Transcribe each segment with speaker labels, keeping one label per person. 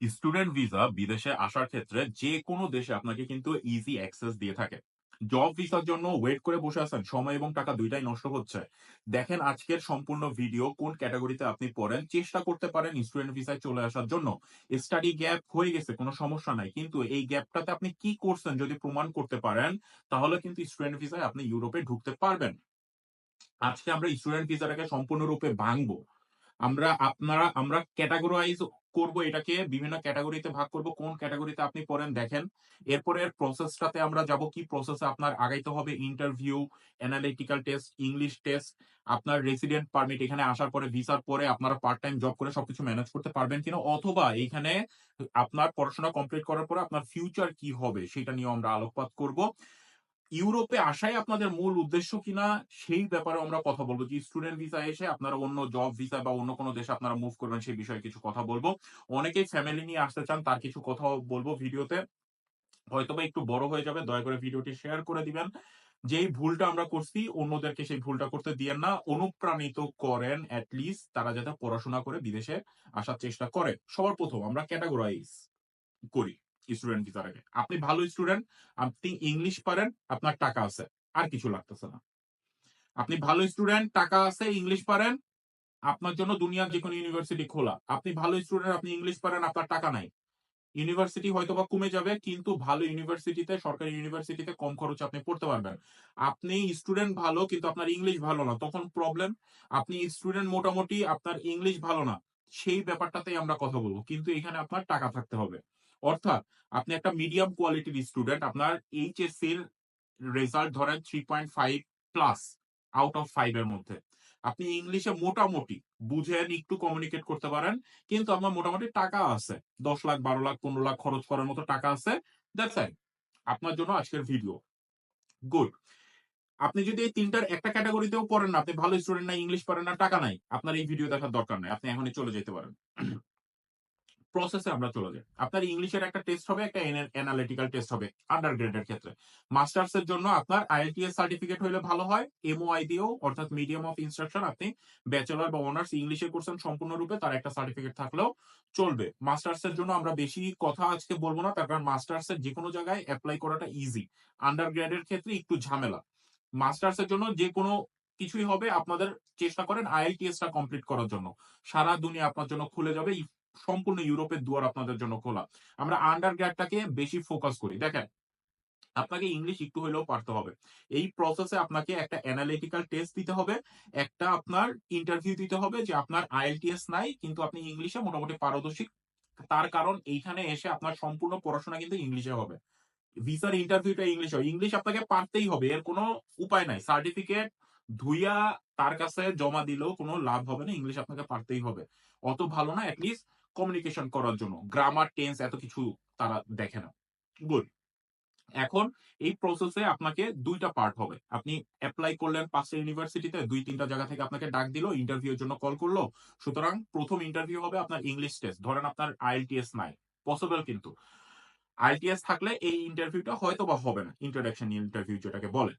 Speaker 1: Student visa বিদেশে আসার ক্ষেত্রে যে কোনো দেশে আপনাকে কিন্তু ইজি অ্যাক্সেস দিয়ে থাকে। জব ভিসার জন্য ওয়েট করে বসে আছেন, সময় এবং টাকা দুইটাই নষ্ট হচ্ছে। দেখেন আজকের সম্পূর্ণ ভিডিও কোন ক্যাটাগরিতে আপনি পড়েন, চেষ্টা করতে পারেন স্টুডেন্ট ভিসায় চলে আসার জন্য। স্টাডি গ্যাপ হয়ে গেছে, কোনো সমস্যা নাই। কিন্তু এই গ্যাপটাতে আপনি কি করছেন যদি প্রমাণ করতে পারেন, তাহলে কিন্তু স্টুডেন্ট ভিসায় আপনি ইউরোপে ঢুকতে পারবেন। আজকে আমরা স্টুডেন্ট ভিসাটাকে সম্পূর্ণরূপে ভাঙবো। আমরা, আপনারা, আমরা ক্যাটাগরাইজ করব এটাকে, বিভিন্ন ক্যাটাগরিতে ভাগ করব, কোন ক্যাটাগরিতে আপনি পড়েন দেখেন। এরপরে প্রসেসটাতে আমরা যাব, কি প্রসেসে আপনার আগাইতে হবে interview analytical test English test আপনার রেসিডেন্ট পারমিট এখানে আসার পরে ভিসার পরে আপনারা পার্ট টাইম জব করে সবকিছু ম্যানেজ করতে পারবেন কিনা, অথবা এখানে আপনার পড়াশোনা কমপ্লিট করার পরে আপনার ফিউচার কি হবে, সেটা নিয়ে আমরা আলোকপাত করব। ইউরোপে আসাই আপনাদের মূল উদ্দেশ্য কিনা, সেই ব্যাপারে আমরা কথা বলব। যে স্টুডেন্ট ভিসা এসে আপনারা অন্য জব ভিসা বা অন্য কোনো দেশে আপনারা মুভ করবেন, সেই বিষয়ে কিছু কথা বলব। অনেকেই ফ্যামিলি নিয়ে আসতে চান, তার কিছু কথা বলব ভিডিওতে। হয়তোবা একটু বড় হয়ে যাবে, দয়া করে ভিডিওটি শেয়ার করে দিবেন। যেই ভুলটা আমরা করছি, অন্যদেরকে সেই ভুলটা করতে দিয়েন না। অনুপ্রাণিত করেন অ্যাটলিস্ট তারা যাতে পড়াশোনা করে বিদেশে আসার চেষ্টা করে। সবার প্রথম আমরা ক্যাটাগরাইজ করি। স্টুডেন্ট ভিসাটাকে আপনি ভালো স্টুডেন্ট আপনি ইংলিশ পারেন আপনার টাকা আছে, আর কিছু লাগতেছে না। আপনি ভালো স্টুডেন্ট টাকা আছে ইংলিশ পারেন আপনার জন্য দুনিয়ার যে কোনো ইউনিভার্সিটি খোলা। আপনি ভালো স্টুডেন্ট আপনি ইংলিশ পারেন আপনার টাকা নাই। ইউনিভার্সিটি হয়তো বা কমে যাবে, কিন্তু ভালো ইউনিভার্সিটিতে সরকারি ইউনিভার্সিটিতে কম খরচে আপনি পড়তে পারবেন। আপনি স্টুডেন্ট ভালো, কিন্তু আপনার ইংলিশ ভালো না। তখন প্রবলেম আপনি স্টুডেন্ট মোটামুটি আপনার ইংলিশ ভালো না। সেই ব্যাপারটাতেই আমরা কথা বলব। কিন্তু এখানে আপনার টাকা থাকতে হবে। অর্থাৎ আপনি একটা মিডিয়াম কোয়ালিটির স্টুডেন্ট আপনার এইচএসসির রেজাল্ট ধরেন three point five plus out of five এর মধ্যে। আপনি ইংলিশে মোটামুটি বুঝেন, একটু কমিউনিকেট করতে পারেন, কিন্তু আমার মোটামুটি টাকা আছে। দশ লাখ, বারো লাখ, পনেরো লাখ খরচ করার মতো টাকা আছে। আপনার জন্য আজকের ভিডিও গুড আপনি যদি এই তিনটার একটা ক্যাটাগরিতেও পড়েন না, আপনি ভালো স্টুডেন্ট না ইংলিশ পারেন না, টাকা নাই। আপনার এই ভিডিও দেখার দরকার নাই। আপনি এখনই চলে যেতে পারেন। প্রসেসে আমরা চলে যাই। আপনার ইংলিশের একটা টেস্ট হবে, একটা অ্যানালিটিক্যাল টেস্ট হবে আন্ডার ক্ষেত্রে। মাস্টার্স এর জন্য আপনার আইএলটিএস সার্টিফিকেট হলে ভালো হয় এমওআই দিয়েও, অর্থাৎ মিডিয়াম অফ ইনস্ট্রাকশন আপনি ব্যাচেলর বা অনার্স ইংলিশে করছেন সম্পূর্ণরূপে, তার একটা সার্টিফিকেট থাকলেও চলবে। মাস্টার্স এর জন্য আমরা বেশি কথা আজকে বলব না, তার কারণ মাস্টার্স এর যে কোনো জায়গায় অ্যাপ্লাই করাটা ইজি আন্ডার গ্রেডের ক্ষেত্রে একটু ঝামেলা। মাস্টার্স এর জন্য যে কোনো কিছুই হবে, আপনাদের চেষ্টা করেন আইএলটিএস টা কমপ্লিট করার জন্য। সারা দুনিয়া আপনার জন্য খুলে যাবে সম্পূর্ণ ইউরোপের দুয়ার আপনাদের জন্য খোলা। আমরা আন্ডার গ্রেডটাকে বেশি ফোকাস করি। দেখেন, আপনাকে ইংলিশ একটু হলেও পারতে হবে। এই প্রসেসে আপনাকে একটা অ্যানালিটিক্যাল টেস্ট দিতে হবে, একটা আপনার ইন্টারভিউ দিতে হবে যে আপনার আইএলটিএস নাই, কিন্তু আপনি ইংলিশে মোটামুটি পারদর্শী। তার কারণ এইখানে এসে আপনার সম্পূর্ণ পড়াশোনা কিন্তু ইংলিশে হবে। ভিসার ইন্টারভিউটা ইংলিশ হয়। ইংলিশ আপনাকে পারতেই হবে, এর কোনো উপায় নাই। সার্টিফিকেট ধুইয়া তার কাছে জমা দিলেও কোনো লাভ হবে না ইংলিশ আপনাকে পারতেই হবে। অত ভালো না অ্যাটলিস্ট কমিউনিকেশন করার জন্য। গ্রামার টেন্স এত কিছু তারা দেখে না। গুড এখন এই প্রসেসে আপনাকে দুইটা পার্ট হবে। আপনি অ্যাপ্লাই করলেন পাঁচটা ইউনিভার্সিটিতে দুই তিনটা জায়গা থেকে আপনাকে ডাক দিল ইন্টারভিউর জন্য কল করল। সুতরাং প্রথম ইন্টারভিউ হবে আপনার ইংলিশ টেস্ট ধরেন আপনার আইএলটিএস নাই। পসিবল কিন্তু। আইটিএস থাকলে এই ইন্টারভিউটা হয়তো বা হবে না। ইন্ট্রোডাকশন ইন্টারভিউ যেটাকে বলে।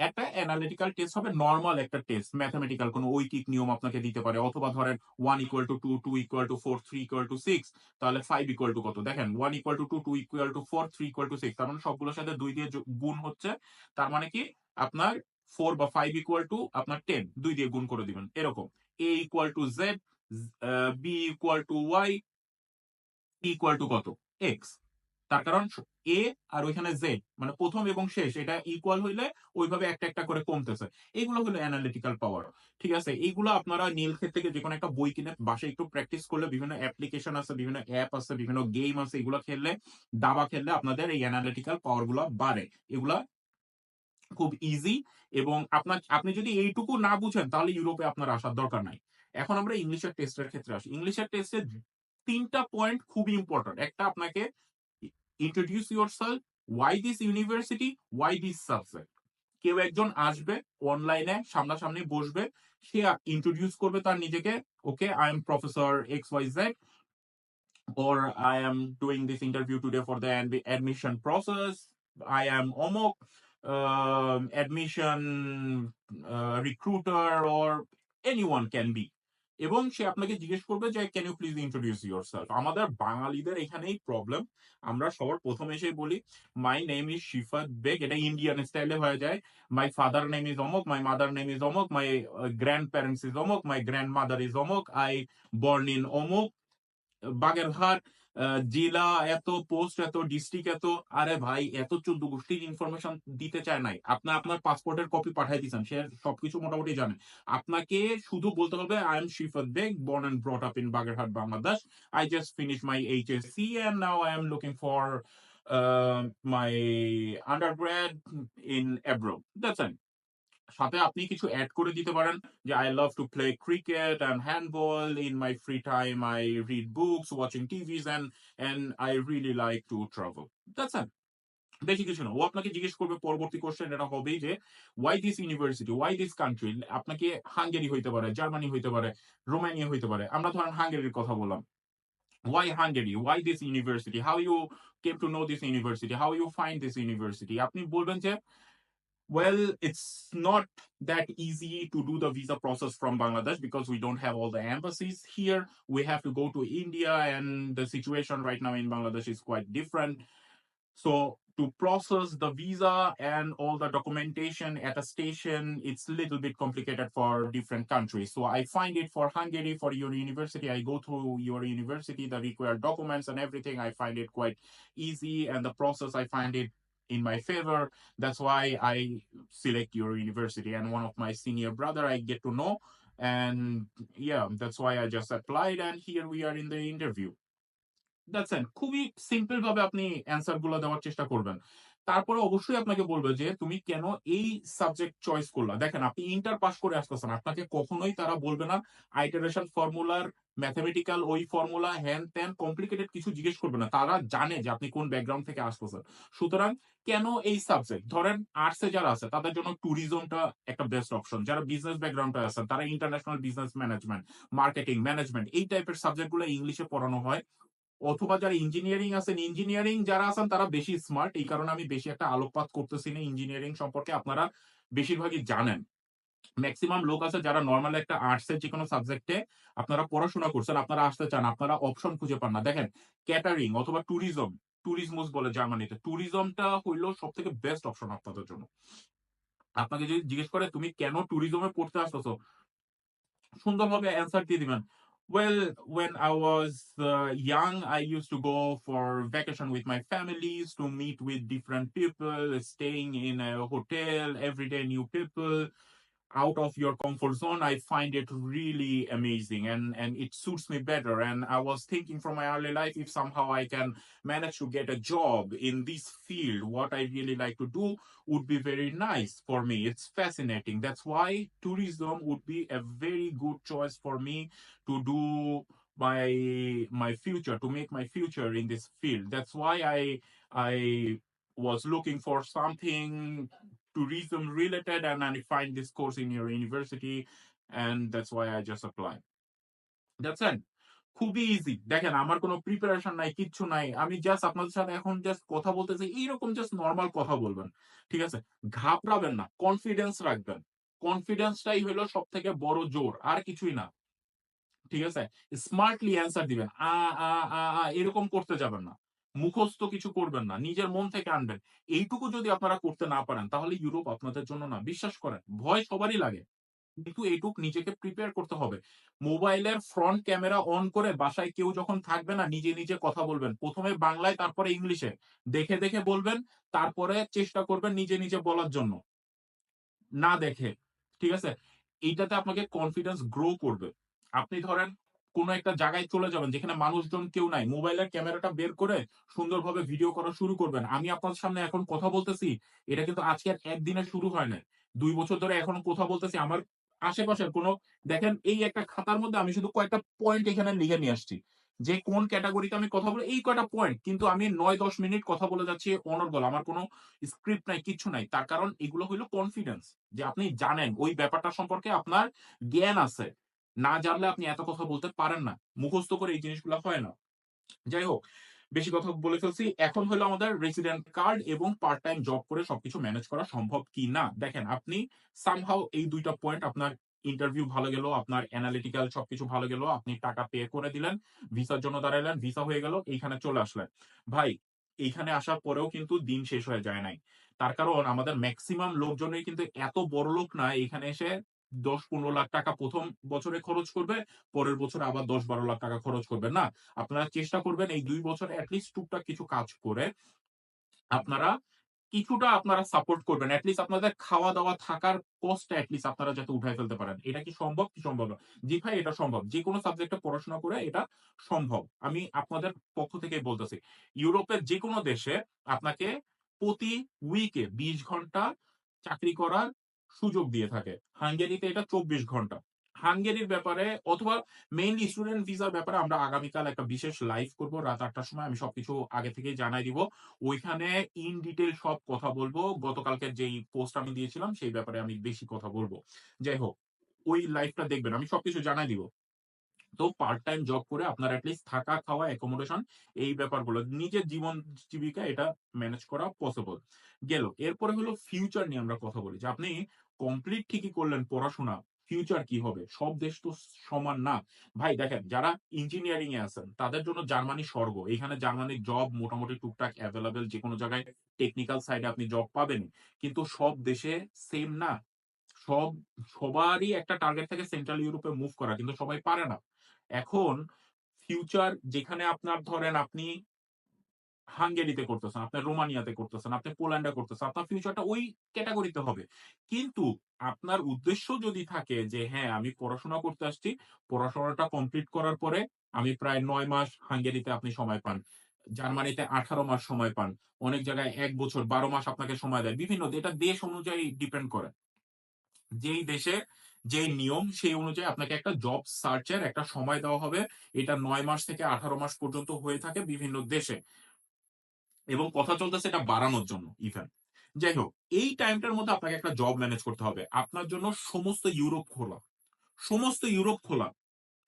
Speaker 1: একটা অ্যানালিটিক্যাল টেস্ট হবে নর্মাল একটা টেস্ট ম্যাথামেটিক্যাল কোনো ঐকিক নিয়ম আপনাকে দিতে পারে অথবা ধরেন one equal to two two equal to four three equal to six তাহলে ফাইভ ইকুয়াল টু কত দেখেন one equal to two two equal to four three equal to six তার মানে সবগুলোর সাথে দুই দিয়ে গুণ হচ্ছে তার মানে কি আপনার ফোর বা ফাইভ ইকুয়াল টু আপনার টেন দুই দিয়ে গুণ করে দিবেন এরকম A equal to Z B equal to Y equal to কত এক্স তার কারণ এ আর ওইখানে জেড মানে প্রথম এবং শেষ এটা ইকুয়াল হইলে ওইভাবে একটা একটা করে কমতেছে। এগুলো হলো অ্যানালিটিক্যাল পাওয়ার ঠিক আছে? এইগুলো আপনারা নীল ক্ষেত থেকে যে কোনো একটা বই কিনে বাসায় একটু প্র্যাকটিস করলে বিভিন্ন অ্যাপ্লিকেশন আছে বিভিন্ন অ্যাপ আছে বিভিন্ন গেম আছে এগুলো খেললে দাবা খেললে আপনাদের এই অ্যানালিটিক্যাল পাওয়ারগুলো বাড়ে। এগুলা খুব ইজি এবং আপনার আপনি যদি এইটুকু না বুঝেন তাহলে ইউরোপে আপনার আসার দরকার নাই। এখন আমরা ইংলিশের টেস্টের ক্ষেত্রে আসি। ইংলিশের টেস্টের তিনটা পয়েন্ট খুবই ইম্পর্টেন্ট একটা আপনাকে introduce yourself why this university why this subject কেউ একজন আসবে অনলাইনে সামনাসামনি বসবে সে ইন্ট্রোডিউস করবে তার নিজেকে okay I am professor X Y Z or I am doing this interview today for the admission process. I am OMOC um admission uh, recruiter or anyone can be. এবং সে আপনাকে জিজ্ঞেস করবে যে, "can you please introduce yourself আমাদের বাঙালিদের এখানেই problem. আমরা সবার প্রথমে এসে বলি, "my name is Shifat Beg" এটা ইন্ডিয়ান স্টাইলে হয়ে যায়। "মাই ফাদার নেম ইজ অমক মাই মাদার নেম ইজ অমক মাই গ্র্যান্ড প্যারেন্টস ইজ অমক মাই গ্র্যান্ড মাদার ইজ অমক আই বর্ন ইন অমুক, বাগেরহাট, জেলা এত পোস্ট এত ডিস্ট্রিক্ট এত, আরে ভাই, এত চোদ্দ গোষ্ঠীর ইনফরমেশন দিতে চায় নাই। আপনার আপনার পাসপোর্টের কপি পাঠাই দিচ্ছেন সে সবকিছু মোটামুটি জানে। আপনাকে শুধু বলতে হবে I am Shifat Beg born and brought up in Bagerhat Bangladesh I just finish my H S C and now I am looking for my undergrad in abroad that's and সাথে আপনি কিছু অ্যাড করে দিতে পারেন, যে I love to play cricket and handball in my free time I read books watching TVs and and I really like to travel that's বেশি কিছু না। ও আপনাকে জিজ্ঞেস করবে পরবর্তী কোশ্চেন এটা হবেই যে why this university why this country আপনাকে হাঙ্গেরি হইতে পারে জার্মানি হইতে পারে রোমানিয়া হইতে পারে। আমরা ধরেন হাঙ্গেরির কথা বললাম। Why Hungary why this university how you came to know this university how you find this university আপনি বলবেন যে "Well, it's not that easy to do the visa process from Bangladesh because we don't have all the embassies here. We have to go to India and the situation right now in Bangladesh is quite different. So to process the visa and all the documentation at a station, it's a little bit complicated for different countries. So I find it for Hungary, for your university, I go through your university, the required documents and everything. I find it quite easy and the process, I find it in my favor. That's why I select your university. And one of my senior brother, I get to know. And yeah, that's why I just applied and here we are in the interview. That's it. খুবই simple ভাবে আপনি অ্যান্সারগুলো দেওয়ার চেষ্টা করবেন। তারপরে অবশ্যই আপনাকে বলবে যে, "তুমি কেন এই সাবজেক্ট চয়েস করলা?" দেখেন আপনি ইন্টার পাস করে আসতেছেন। আপনাকে কখনোই তারা বলবে না আইটারেশন ফর্মুলার, ম্যাথমেটিক্যাল ওই ফর্মুলা হ্যান-ত্যান কমপ্লিকেটেড কিছু জিজ্ঞেস করবে না। তারা জানে যে আপনি কোন ব্যাকগ্রাউন্ড থেকে আসতেছেন। সুতরাং কেন এই সাবজেক্ট? ধরেন আর্টস যারা আছে তাদের জন্য ট্যুরিজমটা একটা বেস্ট অপশন। যারা বিজনেস ব্যাকগ্রাউন্ডে আছেন তারা international business management, marketing, management এই টাইপের সাবজেক্টগুলো ইংলিশে পড়ানো হয়। অথবা যারা ইঞ্জিনিয়ারিং আছেন, ইঞ্জিনিয়ারিং যারা আছেন তারা বেশি স্মার্ট। এই কারণে আমি বেশি একটা আলোকপাত করতেছি না ইঞ্জিনিয়ারিং সম্পর্কে। আপনারা বেশিরভাগই জানেন। মেক্সিমাম লোক আছে যারা নরমাল একটা আর্টস এর যেকোনো সাবজেক্টে আপনারা পড়াশোনা করছেন, আপনারা আসতে চান, আপনারা অপশন খুঁজে পান না। দেখেন ক্যাটারিং অথবা ট্যুরিজম, ট্যুরিজমুস বলে জার্মানিতে। ট্যুরিজমটা হইল সবথেকে বেস্ট অপশন আপনাদের জন্য। আপনাকে যদি জিজ্ঞেস করে, "তুমি কেন ট্যুরিজমে পড়তে আসতেছো?" সুন্দরভাবে অ্যান্সার দিয়ে দিবেন। "Well, when I was uh, young, I used to go for vacation with my families to meet with different people, staying in hotel, everyday new people. Out of your comfort zone, I find it really amazing and and it suits me better. And I was thinking from my early life, if somehow I can manage to get a job in this field, what I really like to do would be very nice for me. It's fascinating. That's why tourism would be a very good choice for me to do my my future, to make my future in this field. That's why I I was looking for something tourism related and I find this course in your university and that's why I just applied." That's it. খুবই easy. দেখেন আমার কোন preparation নাই, কিচ্ছু নাই। আমি just আপনাদের সাথে এখন জাস্ট কথা বলতেছি। এইরকম জাস্ট নর্মাল কথা বলবেন। ঠিক আছে? ঘাবড়াবেন না। কনফিডেন্স রাখবেন। কনফিডেন্সটাই হইল সবথেকে বড় জোর। আর কিছুই না। ঠিক আছে? স্মার্টলি অ্যান্সার দিবেন। আ, আ, আ এরকম করতে যাবেন না। মুখস্থ কিছু করবেন না। নিজের মন থেকে আনবেন। এইটুকু যদি আপনারা করতে না পারেন তাহলে ইউরোপ আপনাদের জন্য না। বিশ্বাস করেন। ভয় সবারই লাগে। কিন্তু এইটুক নিজেকে প্রিপেয়ার করতে হবে। মোবাইলের ফ্রন্ট ক্যামেরা অন করে বাসায় কেউ যখন থাকবে না নিজে, নিজে কথা বলবেন। প্রথমে বাংলায় তারপরে ইংলিশে। দেখে, দেখে বলবেন। তারপরে চেষ্টা করবেন নিজে, নিজে বলার জন্য। না দেখে। ঠিক আছে? এইটাতে আপনাকে কনফিডেন্স গ্রো করবে। আপনি ধরেন কোন একটা জায়গায় চলে যাবেন যেখানে মানুষজন কেউ নাই। মোবাইলের ক্যামেরাটা বের করে সুন্দরভাবে ভিডিও করা শুরু করবেন। আমি আপনাদের সামনে এখন কথা বলতেছি। এটা কিন্তু আজকের একদিনে শুরু হয় নাই। দুই বছর ধরে এখন কথা বলতেছি। আমার আশেপাশের কোন দেখেন এই একটা খাতার মধ্যে আমি শুধু কয়েকটা পয়েন্ট এখানে লিখে নিয়ে আসছি। যে কোন ক্যাটাগরিতে আমি কথা বলব এই কয়টা পয়েন্ট। কিন্তু আমি নয় দশ মিনিট কথা বলে যাচ্ছি অনর্গল। আমার কোনো স্ক্রিপ্ট নাই, কিছু নাই। তার কারণ এগুলো হইল কনফিডেন্স। যে আপনি জানেন ওই ব্যাপারটা সম্পর্কে আপনার জ্ঞান আছে। না জানলে আপনি এত কথা বলতে পারেন না। মুখস্থ করে এই জিনিসগুলা হয় না। যাই হোক, বেশি কথা বলে ফেলছি। এখন হলো আমাদের রেসিডেন্ট কার্ড এবং পার্ট টাইম জব করে সবকিছু ম্যানেজ করা সম্ভব কি না দেখেন আপনি সামহাও এই দুইটা পয়েন্ট আপনার ইন্টারভিউ ভালো গেল, আপনার অ্যানালিটিক্যাল সবকিছু ভালো গেল। আপনি টাকা পে করে দিলেন। ভিসার জন্য দাঁড়াইলেন। ভিসা হয়ে গেল। এইখানে চলে আসলেন। ভাই, এইখানে আসার পরেও কিন্তু দিন শেষ হয়ে যায় নাই। তার কারণ আমাদের ম্যাক্সিমাম লোকজনই কিন্তু এত বড়লোক না এখানে এসে ১০-১৫ লাখ টাকা প্রথম বছরে খরচ করবে। পরের বছর আবার দশ বারো লাখ টাকা খরচ করবে। না, আপনারা চেষ্টা করবেন এই ২ বছরে এট লিস্ট টুকটাক কিছু কাজ করে আপনারা কিছুটা আপনারা সাপোর্ট করবেন। এট লিস্ট আপনাদের খাওয়া-দাওয়া, থাকার কস্টটা অ্যাটলিস্ট আপনারা যাতে উঠায় ফেলতে পারেন। এটা কি সম্ভব? কি সম্ভব না? জি ভাই, এটা সম্ভব। যেকোনো সাবজেক্টে পড়াশোনা করে এটা সম্ভব। আমি আপনাদের পক্ষ থেকেই বলতেছি। ইউরোপের যেকোনো দেশে আপনাকে প্রতি উইকে ২০ ঘণ্টা চাকরি করার সুযোগ দিয়ে থাকে। হাঙ্গেরিতে এটা ২৪ ঘণ্টা। হাঙ্গেরির ব্যাপারে অথবা মেইনলি স্টুডেন্ট ভিসার ব্যাপারে আমরা আগামীকাল একটা বিশেষ লাইভ করব রাত আটটার সময়। আমি সবকিছু আগে থেকে জানাই দিব। ওইখানে ইন ডিটেল সব কথা বলব গতকালকের যেই পোস্ট আমি দিয়েছিলাম সেই ব্যাপারে আমি বেশি কথা বলব যাই হোক, ওই লাইভটা দেখবেন। আমি সবকিছু জানাই দিব। তো পার্ট টাইম জব করে আপনার এট লিস্ট থাকা, খাওয়া, অ্যাকোমোডেশন এই ব্যাপারগুলো নিজের জীবন জীবিকা এটা ম্যানেজ করা পসিবল। গেল। এরপরে হলো ফিউচার নিয়ে আমরা কথা বলি যে আপনি কমপ্লিট ঠিকই করলেন পড়াশোনা। ফিউচার কি হবে? সব দেশ তো সমান না। ভাই দেখেন, যারা ইঞ্জিনিয়ারিং এ আছেন তাদের জন্য জার্মানি স্বর্গ। এখানে জার্মানির জব মোটামুটি টুকটাক এভেইলেবল যেকোনো জায়গায় টেকনিক্যাল সাইডে আপনি জব পাবেন কিন্তু সব দেশে সেম না। সব সবারই একটা টার্গেট থাকে সেন্ট্রাল ইউরোপে মুভ করা। কিন্তু সবাই পারে না। এখন ফিউচার যেখানে আপনার ধরেন আপনি হাঙ্গেরিতে করতেছেন, আপনি রোমানিয়াতে করতেছেন, আপনি পোল্যান্ডে করতেছেন। আপনার ফিউচারটা ওই ক্যাটাগরিতে হবে। কিন্তু আপনার উদ্দেশ্য যদি থাকে যে হ্যাঁ, আমি পড়াশোনা করতে আসছি। পড়াশোনাটা কমপ্লিট করার পরে আমি প্রায় নয় মাস হাঙ্গেরিতে আপনি সময় পান। জার্মানিতে ১৮ মাস সময় পান। অনেক জায়গায় এক বছর ১২ মাস আপনাকে সময় দেয়। বিভিন্ন এটা দেশ অনুযায়ী ডিপেন্ড করে। যেই দেশে যেই নিয়ম সেই অনুযায়ী আপনাকে একটা জব সার্চ এর একটা সময় দেওয়া হবে। এটা নয় মাস থেকে ১৮ মাস পর্যন্ত হয়ে থাকে বিভিন্ন দেশে। এবং কথা চলতেছে এটা বাড়ানোর জন্য ইভেন। যাই হোক, এই টাইমটার মধ্যে আপনাকে একটা জব ম্যানেজ করতে হবে। আপনার জন্য সমস্ত ইউরোপ খোলা। সমস্ত ইউরোপ খোলা।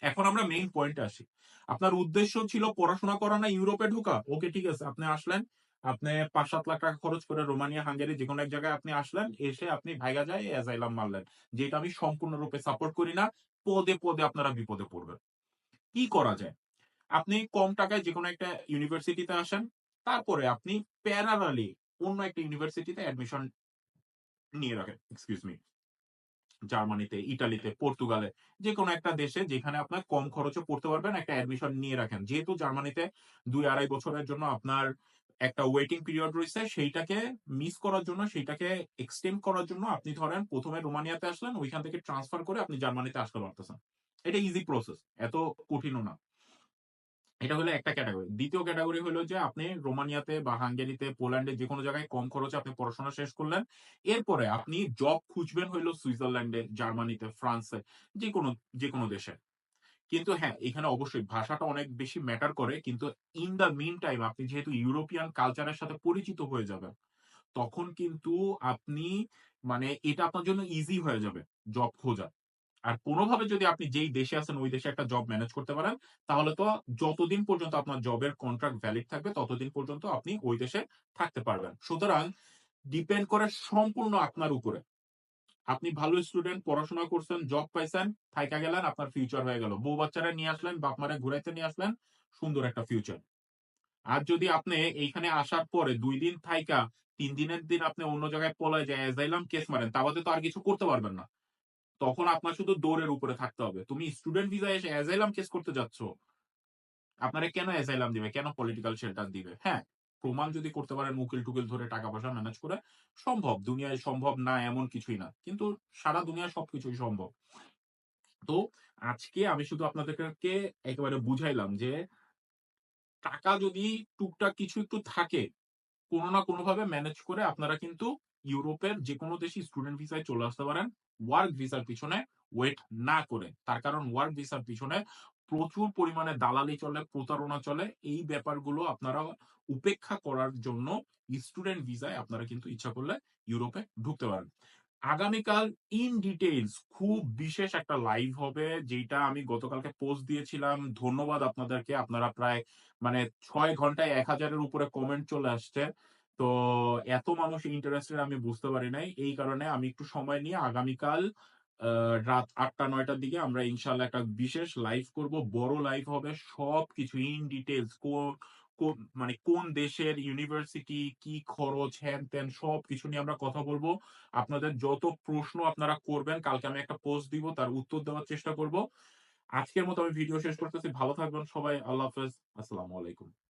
Speaker 1: এখন আমরা মেইন পয়েন্টে আসি। আপনার উদ্দেশ্য ছিল পড়াশোনা করা না ইউরোপে ঢোকা? ওকে ঠিক আছে। আপনি আসলেন। আপনি ৫-৭ লাখ টাকা খরচ করে রোমানিয়া, হাঙ্গেরি যেকোনো এক জায়গায় আপনি আসলেন। এসে আপনি ভাইগা যায় অ্যাজাইলাম মারলেন। যেটা আমি সম্পূর্ণরূপে সাপোর্ট করি না। পদে, পদে আপনারা বিপদে পড়বেন। কি করা যায়? আপনি কম টাকায় যেকোনো একটা ইউনিভার্সিটিতে আসেন। তারপরে আপনি প্যারালালি অন্য একটা ইউনিভার্সিটিতে অ্যাডমিশন নিয়ে রাখেন। Excuse me. জার্মানিতে, ইটালিতে, পর্তুগালে যেকোনো একটা দেশে যেখানে আপনার কম খরচে পড়তে পারবেন একটা অ্যাডমিশন নিয়ে রাখেন। যেহেতু জার্মানিতে ২-২.৫ বছরের জন্য আপনার একটা ওয়েটিং পিরিয়ড রয়েছে সেইটাকে মিস করার জন্য সেইটাকে এক্সটেন্ড করার জন্য আপনি ধরেন প্রথমে রোমানিয়াতে আসলেন। ওইখান থেকে ট্রান্সফার করে আপনি জার্মানিতে আসতে পারতেছেন। এটা ইজি প্রসেস। এত কঠিনও না। এটা হলো একটা ক্যাটাগরি দ্বিতীয় ক্যাটাগরি হলো যে আপনি রোমানিয়াতে বা হাঙ্গেরিতে, পোল্যান্ডে যেকোনো জায়গায় কম খরচে আপনি পড়াশোনা শেষ করলেন। এরপরে আপনি জব খুঁজবেন হইল সুইজারল্যান্ডে, জার্মানিতে, ফ্রান্সে যেকোনো যেকোনো দেশে। কিন্তু হ্যাঁ, এখানে অবশ্যই ভাষাটা অনেক বেশি ম্যাটার করে। কিন্তু ইন দ্য মিন টাইম আপনি যেহেতু ইউরোপিয়ান কালচার এর সাথে পরিচিত হয়ে যাবেন। তখন কিন্তু আপনি মানে এটা আপনার জন্য ইজি হয়ে যাবে জব খোঁজা। আর কোনোভাবে যদি আপনি যেই দেশে আছেন ওই দেশে একটা জব ম্যানেজ করতে পারেন, তাহলে তো যতদিন পর্যন্ত আপনার জবের কন্ট্রাক্ট ভ্যালিড থাকবে ততদিন পর্যন্ত আপনি ওই দেশে থাকতে পারবেন। সুতরাং ডিপেন্ড করে সম্পূর্ণ আপনার উপরে। আপনি ভালো স্টুডেন্ট, পড়াশোনা করছেন, জব পাইছেন, থাইকা গেলেন, আপনার ফিউচার হয়ে গেল। বউ-বাচ্চারা নিয়ে আসলেন, বাপ-মারে ঘুরাইতে নিয়ে আসলেন, সুন্দর একটা ফিউচার। আর যদি আপনি এইখানে আসার পরে দুই দিন থাইকা তিন দিনের দিন আপনি অন্য জায়গায় পলায় যায়া অ্যাজাইলাম কেস মারেন, তা বাদে তো আর কিছু করতে পারবেন না। তখন আপনার শুধু দৌড়ের উপরে থাকতে হবে। তুমি স্টুডেন্ট ভিসায় এসে অ্যাজাইলাম কেস করতে যাচ্ছ। আপনারা কেন অ্যাজাইলাম দিবে? কেন পলিটিক্যাল শেল্টার দিবে? হ্যাঁ, প্রমাণ যদি করতে পারেন উকিল-টুকিল ধরে টাকা-পয়সা ম্যানেজ করে সম্ভব। দুনিয়ায় সম্ভব না এমন কিছুই না। কিন্তু সারা দুনিয়ায় সবকিছুই সম্ভব। তো আজকে আমি শুধু আপনাদেরকে একেবারে বুঝাইলাম যে টাকা যদি টুকটাক কিছু একটু থাকে, কোনো না কোনভাবে ম্যানেজ করে আপনারা কিন্তু ইউরোপের যেকোনো দেশে স্টুডেন্ট ভিসায় চলে আসতে পারেন। ওয়ার্ক ভিসার পিছনে ওয়েট না করে। তার কারণ ওয়ার্ক ভিসার পিছনে প্রচুর পরিমাণে দালালি চলে, প্রতারণা চলে। এই ব্যাপারগুলো আপনারা উপেক্ষা করার জন্য স্টুডেন্ট ভিসায় আপনারা কিন্তু ইচ্ছা করলে ইউরোপে ঢুকতে পারেন। আগামীকাল ইন ডিটেইলস খুব বিশেষ একটা লাইভ হবে যেটা আমি গতকালকে পোস্ট দিয়েছিলাম। ধন্যবাদ আপনাদেরকে। আপনারা প্রায় মানে ছয় ঘন্টায় এক হাজারের উপরে কমেন্ট চলে আসছে। তো এত মানুষ ইন্টারেস্টেড আমি বুঝতে পারি নাই। এই কারণে আমি একটু সময় নিয়ে আগামীকাল রাত আটটা নয়টার দিকে আমরা ইনশাল্লাহ একটা বিশেষ লাইভ করব। বড় লাইভ হবে। সবকিছু ইন ডিটেইলস কো কোন মানে কোন দেশের ইউনিভার্সিটি, কি খরচ, হ্যান-ত্যান সবকিছু নিয়ে আমরা কথা বলব আপনাদের যত প্রশ্ন আপনারা করবেন, কালকে আমি একটা পোস্ট দিব, তার উত্তর দেওয়ার চেষ্টা করব। আজকের মতো আমি ভিডিও শেষ করতেছি। ভালো থাকবেন সবাই। আল্লাহ হাফেজ। আসসালামু আলাইকুম।